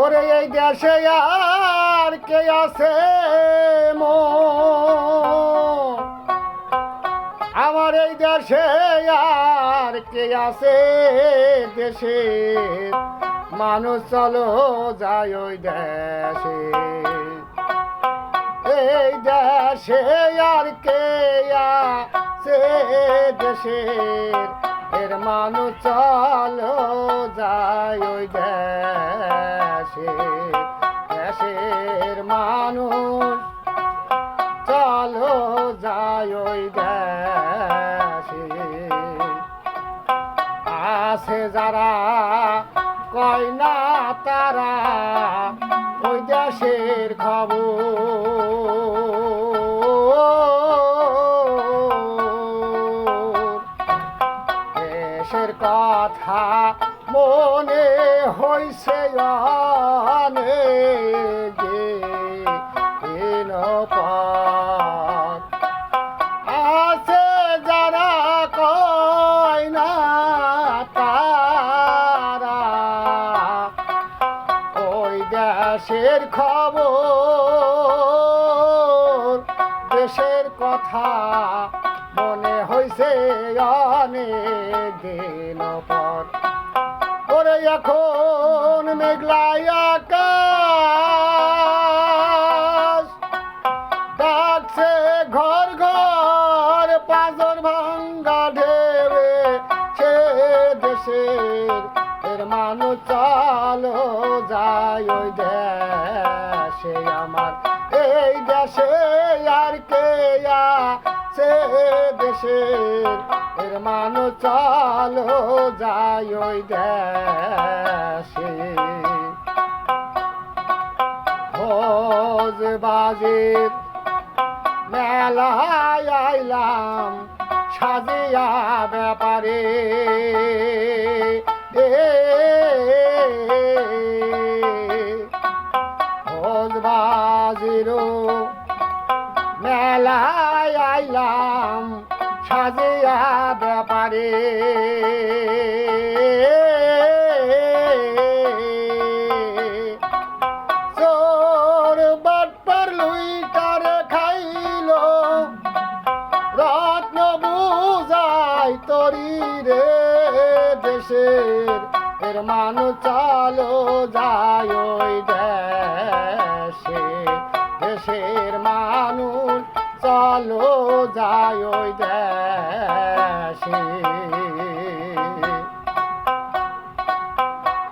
ওরে এই দেশে আর কে আছে আমার এই দেশে আর কে আছে দেশে? মানুষ চলো যায় ওই দেশে। এই দেশে আর কে আছে দেশের এর মানুষ চলো যায় ওই দেশে। দেশের মানুষ চলো যায় ওই দেশে। আছে যারা কয় না তারা ওই দেশের খবর। দেশের কথা মনে হইছে অনেক দিন আছে যারা কয় না তারা, ওই দেশের খবর, দেশের কথা মনে হইছে অনেক দিন পর ওরে এখন মেঘলাই আকাশ, ডাকছে ঘর ঘর, পাজর ভাঙ্গা ঢেবে সে দেশের, এর মানুষ চালো যায় ওই দেশে আমার। এই দেশে আর কে সে দেশে এর মানুষ চালো যায় ওই দেশে। মেলায় আইলাম সাজিয়া ব্যাপারে। আইলাম সাজিয়া ব্যাপারে। চোর লুইটার রত্ন তরি এর মানুষ চালো যায় দেশে দেশের মানুষ চলো যায় ওই দেশে।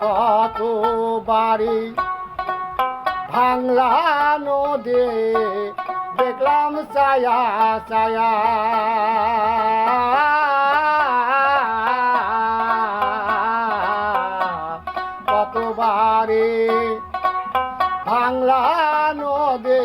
কত বাড়ি ভাঙলা নদে দেখলাম ছায়া ছায়া। কতবারে ভাঙলা নদে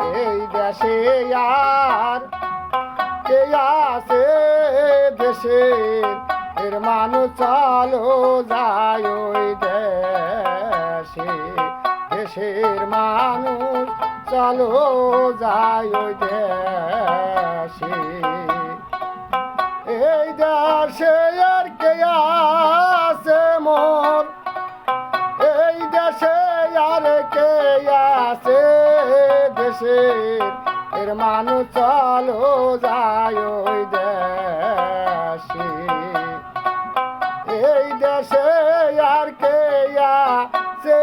এই দেশে আর কে আছে দেশে? এর মানুষ চলো যায় ওই দেশে। দেশের মানুষ চলো যায় ওই দেশে। এই দেশে আর কে এর মানুষ চলো যায় ওই দেশে। এই দেশে আর কে আছে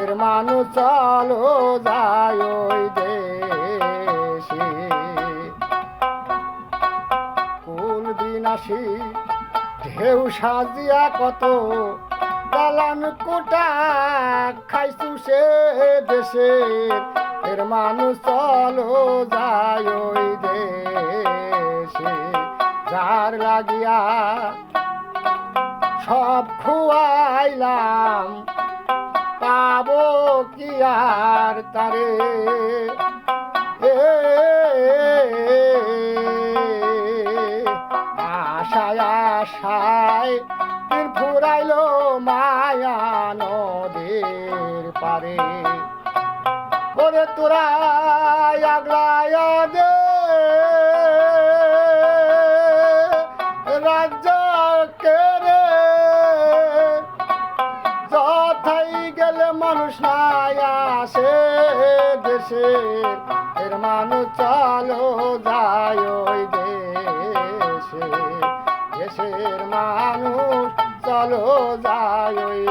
এর মানুষ চলো যায় ওই দেশে। কুল বিনাশী, ঢেউ সাজিয়া কত দালান কোটা খাইছু সে দেশে। এর মানুষ চলো যায় ওই দেশে। যার লাগিয়া সব খুয়াইলাম, পাবো কি আর তারে? আশায় আশায় ফুরাইলো মায়া নদীর পারে ওরে তোরা আগলায়া দে। রাজ্য কেরে যথাই গেলে মানুষ আসে দেশে, এর মানুষ চলো যায় ওই দেশে। দেশের মানুষ চলো যায় ওই